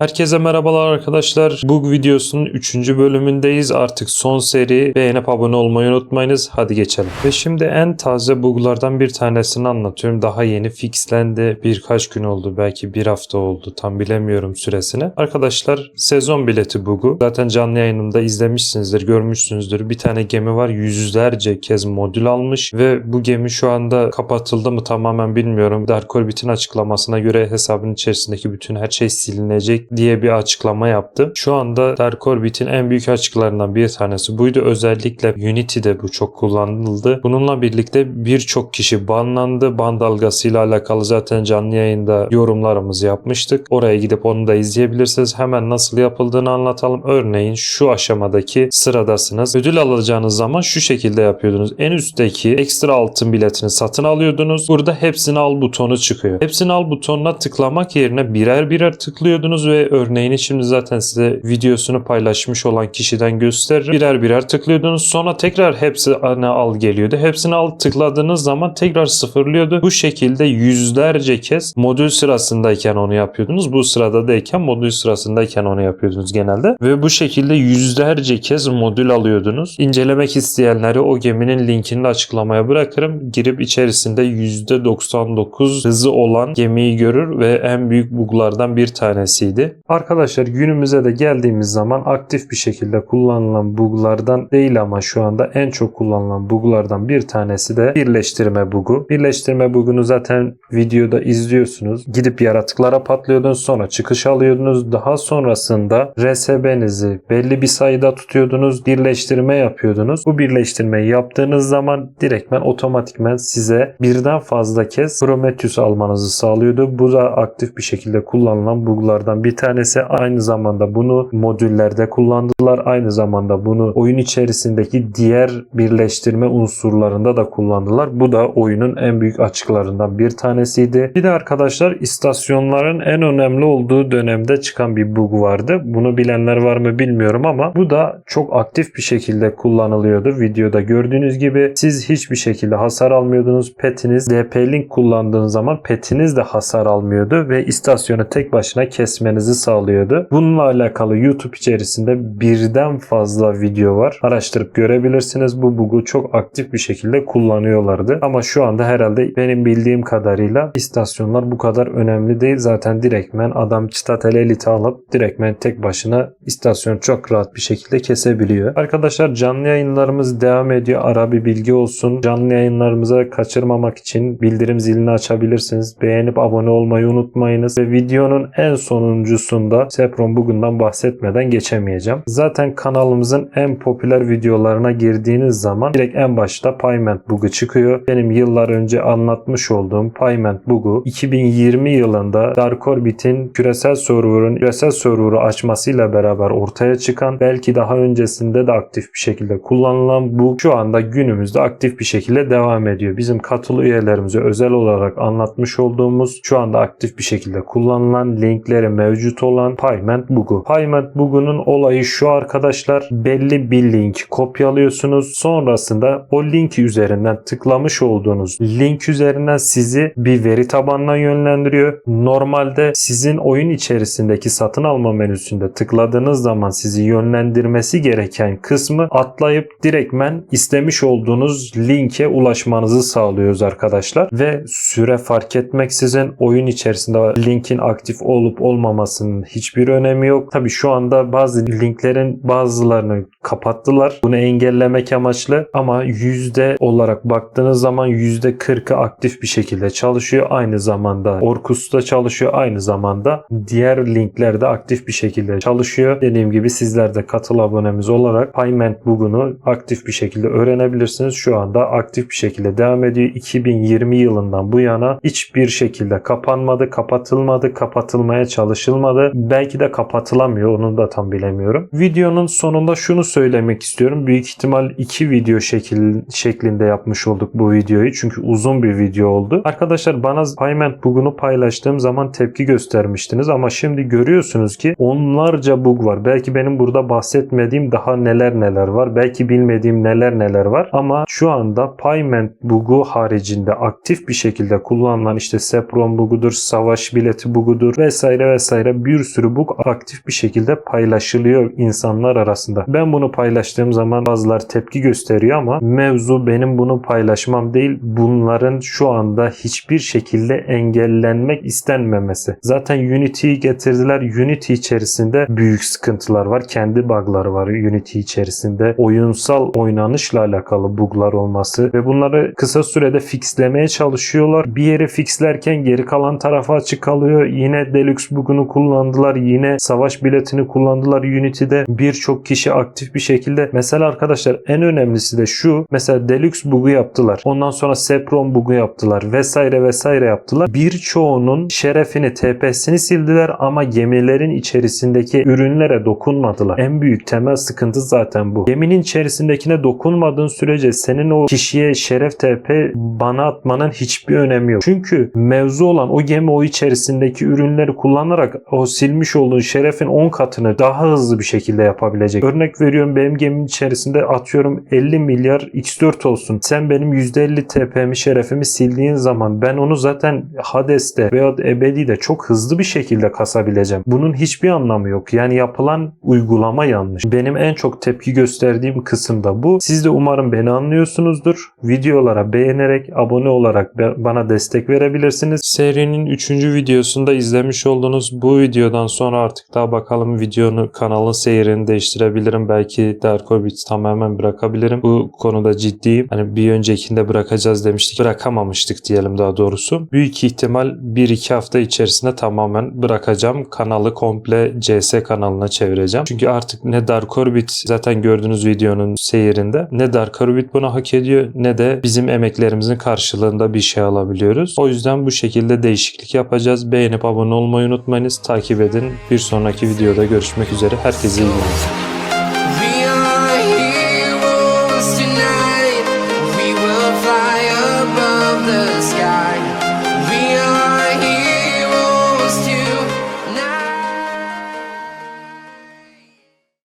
Herkese merhabalar arkadaşlar. Bu videosunun 3. bölümündeyiz. Artık son seri. Beğenip abone olmayı unutmayınız. Hadi geçelim. Ve şimdi en taze buglardan bir tanesini anlatıyorum. Daha yeni fixlendi. Birkaç gün oldu. Belki bir hafta oldu. Tam bilemiyorum süresini. Arkadaşlar sezon bileti bugu. Zaten canlı yayınımda izlemişsinizdir, görmüşsünüzdür. Bir tane gemi var. Yüzlerce kez modül almış ve bu gemi şu anda kapatıldı mı tamamen bilmiyorum. Dark Orbit'in açıklamasına göre hesabın içerisindeki bütün her şey silinecek diye bir açıklama yaptı. Şu anda Dark Orbit'in en büyük açıklarından bir tanesi buydu. Özellikle Unity'de bu çok kullanıldı. Bununla birlikte birçok kişi banlandı. Ban dalgasıyla alakalı zaten canlı yayında yorumlarımızı yapmıştık. Oraya gidip onu da izleyebilirsiniz. Hemen nasıl yapıldığını anlatalım. Örneğin şu aşamadaki sıradasınız. Ödül alacağınız zaman şu şekilde yapıyordunuz. En üstteki ekstra altın biletini satın alıyordunuz. Burada hepsini al butonu çıkıyor. Hepsini al butonuna tıklamak yerine birer birer tıklıyordunuz ve örneğini şimdi zaten size videosunu paylaşmış olan kişiden gösteririm. Birer birer tıklıyordunuz. Sonra tekrar hepsi ana al geliyordu. Hepsini al tıkladığınız zaman tekrar sıfırlıyordu. Bu şekilde yüzlerce kez modül sırasındayken onu yapıyordunuz. Bu sırada değilken modül sırasındayken onu yapıyordunuz genelde. Ve bu şekilde yüzlerce kez modül alıyordunuz. İncelemek isteyenleri o geminin linkini de açıklamaya bırakırım. Girip içerisinde %99 hızı olan gemiyi görür ve en büyük buglardan bir tanesiydi. Arkadaşlar günümüze de geldiğimiz zaman aktif bir şekilde kullanılan buglardan değil ama şu anda en çok kullanılan buglardan bir tanesi de birleştirme bugu. Birleştirme bugunu zaten videoda izliyorsunuz. Gidip yaratıklara patlıyordunuz sonra çıkış alıyordunuz. Daha sonrasında RSB'nizi belli bir sayıda tutuyordunuz. Birleştirme yapıyordunuz. Bu birleştirmeyi yaptığınız zaman direktmen otomatikmen size birden fazla kez Prometheus almanızı sağlıyordu. Bu da aktif bir şekilde kullanılan buglardan bir tanesi. Aynı zamanda bunu modüllerde kullandılar. Aynı zamanda bunu oyun içerisindeki diğer birleştirme unsurlarında da kullandılar. Bu da oyunun en büyük açıklarından bir tanesiydi. Bir de arkadaşlar istasyonların en önemli olduğu dönemde çıkan bir bug vardı. Bunu bilenler var mı bilmiyorum ama bu da çok aktif bir şekilde kullanılıyordu. Videoda gördüğünüz gibi siz hiçbir şekilde hasar almıyordunuz. Petiniz DP-Link kullandığınız zaman petiniz de hasar almıyordu ve istasyonu tek başına kesmenizi sağlıyordu. Bununla alakalı YouTube içerisinde birden fazla video var. Araştırıp görebilirsiniz. Bu bug'u çok aktif bir şekilde kullanıyorlardı. Ama şu anda herhalde benim bildiğim kadarıyla istasyonlar bu kadar önemli değil. Zaten direktmen adam Citatel Elite alıp direktmen tek başına istasyon çok rahat bir şekilde kesebiliyor. Arkadaşlar canlı yayınlarımız devam ediyor. Ara bir bilgi olsun. Canlı yayınlarımıza kaçırmamak için bildirim zilini açabilirsiniz. Beğenip abone olmayı unutmayınız. Ve videonun en sonuncusunda Sepron bugünden bahsetmeden geçemeyeceğim. Zaten kanalımızın en popüler videolarına girdiğiniz zaman direkt en başta Payment Bug'u çıkıyor. Benim yıllar önce anlatmış olduğum Payment Bug'u 2020 yılında Dark Orbit'in küresel server'ın küresel server'ı açmasıyla beraber ortaya çıkan belki daha öncesinde de aktif bir şekilde kullanılan bu şu anda günümüzde aktif bir şekilde devam ediyor. Bizim katılı üyelerimize özel olarak anlatmış olduğumuz şu anda aktif bir şekilde kullanılan linkleri mevcut olan Payment Bug'u. Payment Bug'unun olayı şu arkadaşlar belli bir link kopyalıyorsunuz. Sonrasında o link üzerinden tıklamış olduğunuz link üzerinden sizi bir veri tabanına yönlendiriyor. Normalde sizin oyun içerisindeki satın alma menüsünde tıkladığınız zaman sizi yönlendirmesi gereken kısmı atlayıp direktmen istemiş olduğunuz linke ulaşmanızı sağlıyoruz arkadaşlar. Ve süre fark etmeksizin oyun içerisinde linkin aktif olup olmamasının hiçbir önemi yok. Tabi şu anda bazı linklerin bazılarını kapattılar. Bunu engellemek amaçlı ama yüzde olarak baktığınız zaman yüzde 40'ı aktif bir şekilde çalışıyor. Aynı zamanda Orkus'ta çalışıyor. Aynı zamanda diğer linklerde aktif bir şekilde çalışıyor. Dediğim gibi sizler de katıl abonemiz olarak Payment bugunu aktif bir şekilde öğrenebilirsiniz. Şu anda aktif bir şekilde devam ediyor. 2020 yılından bu yana hiçbir şekilde kapanmadı, kapatılmadı, kapatılmaya çalışılmadı. Belki de kapatılamıyor. Onu da tam bilemiyorum. Videonun sonunda şunu söylemek istiyorum. Büyük ihtimal iki video şekil, şeklinde yapmış olduk bu videoyu. Çünkü uzun bir video oldu. Arkadaşlar bana Payment bug'unu paylaştığım zaman tepki göstermiştiniz ama şimdi görüyorsunuz ki onlarca bug var. Belki benim burada bahsetmediğim daha neler neler var. Belki bilmediğim neler neler var. Ama şu anda Payment bug'u haricinde aktif bir şekilde kullanılan işte Sepron bug'udur, savaş bileti bug'udur vesaire vesaire bir sürü bug aktif bir şekilde paylaşılıyor insanlar arasında. Ben bunu paylaştığım zaman bazıları tepki gösteriyor ama mevzu benim bunu paylaşmam değil. Bunların şu anda hiçbir şekilde engellenmek istenmemesi. Zaten Unity'yi getirdiler. Unity içerisinde büyük sıkıntılar var. Kendi bug'ları var Unity içerisinde. Oyunsal oynanışla alakalı bug'lar olması ve bunları kısa sürede fixlemeye çalışıyorlar. Bir yeri fixlerken geri kalan tarafa açık kalıyor. Yine Deluxe bug'unu kullandılar. Yine savaş biletini kullandılar Unity'de. Birçok kişi aktif bir şekilde. Mesela arkadaşlar en önemlisi de şu. Mesela Deluxe bug'u yaptılar. Ondan sonra Sepron bug'u yaptılar. Vesaire vesaire yaptılar. Birçoğunun şerefini, TP'sini sildiler ama gemilerin içerisindeki ürünlere dokunmadılar. En büyük temel sıkıntı zaten bu. Geminin içerisindekine dokunmadığın sürece senin o kişiye şeref TP bana atmanın hiçbir önemi yok. Çünkü mevzu olan o gemi o içerisindeki ürünleri kullanarak o silmiş olduğun şerefin 10 katını daha hızlı bir şekilde yapabilecek. Örnek veriyorum benim gemimin içerisinde atıyorum 50 milyar X4 olsun. Sen benim %50 TP'mi şerefimi sildiğin zaman ben onu zaten Hades'te veya Ebedi'de çok hızlı bir şekilde kasabileceğim. Bunun hiçbir anlamı yok. Yani yapılan uygulama yanlış. Benim en çok tepki gösterdiğim kısım da bu. Siz de umarım beni anlıyorsunuzdur. Videolara beğenerek, abone olarak bana destek verebilirsiniz. Serinin 3. videosunda izlemiş olduğunuz bu videodan sonra artık daha bakalım videonun kanalın seyrini değiştirebilirim. Belki Dark Orbit tamamen bırakabilirim. Bu konuda ciddiyim. Hani bir öncekinde bırakacağız demiştik. Bırakamamıştık diyelim daha doğrusu. Büyük ihtimal 1-2 hafta içerisinde tamamen bırakacağım. Kanalı komple CS kanalına çevireceğim. Çünkü artık ne Dark Orbit zaten gördüğünüz videonun seyirinde ne Dark Orbit bunu hak ediyor ne de bizim emeklerimizin karşılığında bir şey alabiliyoruz. O yüzden bu şekilde değişiklik yapacağız. Beğenip abone olmayı unutmayınız. Takip edin. Bir sonraki videoda görüşmek üzere. Herkese iyi günler.